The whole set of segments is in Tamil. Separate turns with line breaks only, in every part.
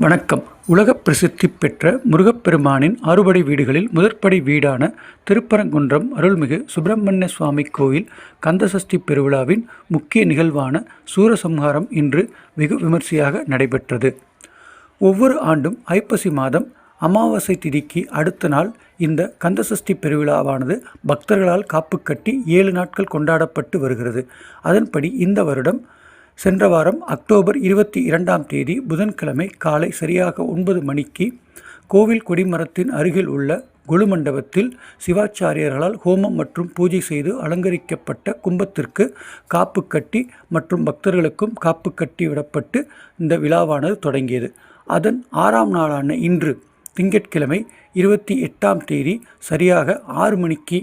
வணக்கம். உலக பிரசித்தி பெற்ற முருகப்பெருமானின் அறுபடை வீடுகளில் முதற்படை வீடான திருப்பரங்குன்றம் அருள்மிகு சுப்பிரமணிய சுவாமி கோயில் கந்தசஷ்டி பெருவிழாவின் முக்கிய நிகழ்வான சூரசம்ஹாரம் இன்று வெகு விமர்சையாக நடைபெற்றது. ஒவ்வொரு ஆண்டும் ஐப்பசி மாதம் அமாவாசை திதிக்கு அடுத்த நாள் இந்த கந்தசஷ்டி பெருவிழாவானது பக்தர்களால் காப்பு கட்டி ஏழு நாட்கள் கொண்டாடப்பட்டு வருகிறது. அதன்படி இந்த வருடம் சென்ற வாரம் அக்டோபர் இருபத்தி இரண்டாம் தேதி புதன்கிழமை காலை சரியாக ஒன்பது மணிக்கு கோவில் கொடிமரத்தின் அருகில் உள்ள குழு மண்டபத்தில் சிவாச்சாரியர்களால் ஹோமம் மற்றும் பூஜை செய்து அலங்கரிக்கப்பட்ட கும்பத்திற்கு காப்பு கட்டி மற்றும் பக்தர்களுக்கும் காப்பு கட்டி விடப்பட்டு இந்த விழாவானது தொடங்கியது. அதன் ஆறாம் நாளான இன்று திங்கட்கிழமை இருபத்தி எட்டாம் தேதி சரியாக ஆறு மணிக்கு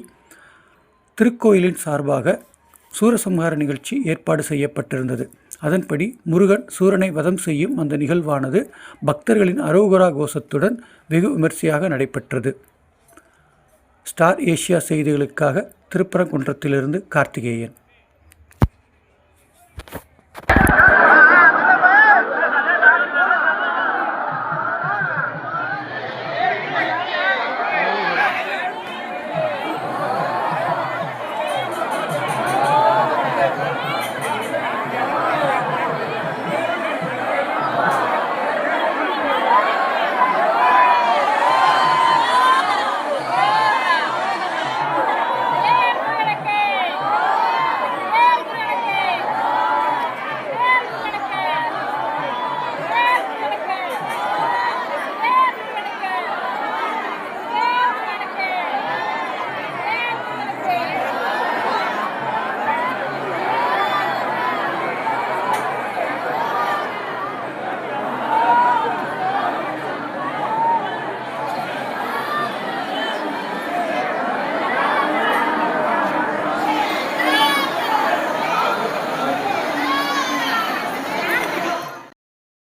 திருக்கோயிலின் சார்பாக சூரசம்ஹார நிகழ்ச்சி ஏற்பாடு செய்யப்பட்டிருந்தது. அதன்படி முருகன் சூரனை வதம் செய்யும் அந்த நிகழ்வானது பக்தர்களின் அரோகரா கோஷத்துடன் வெகு விமர்சையாக நடைபெற்றது. ஸ்டார் ஏசியா செய்திகளுக்காக திருப்பரங்குன்றத்திலிருந்து கார்த்திகேயன்.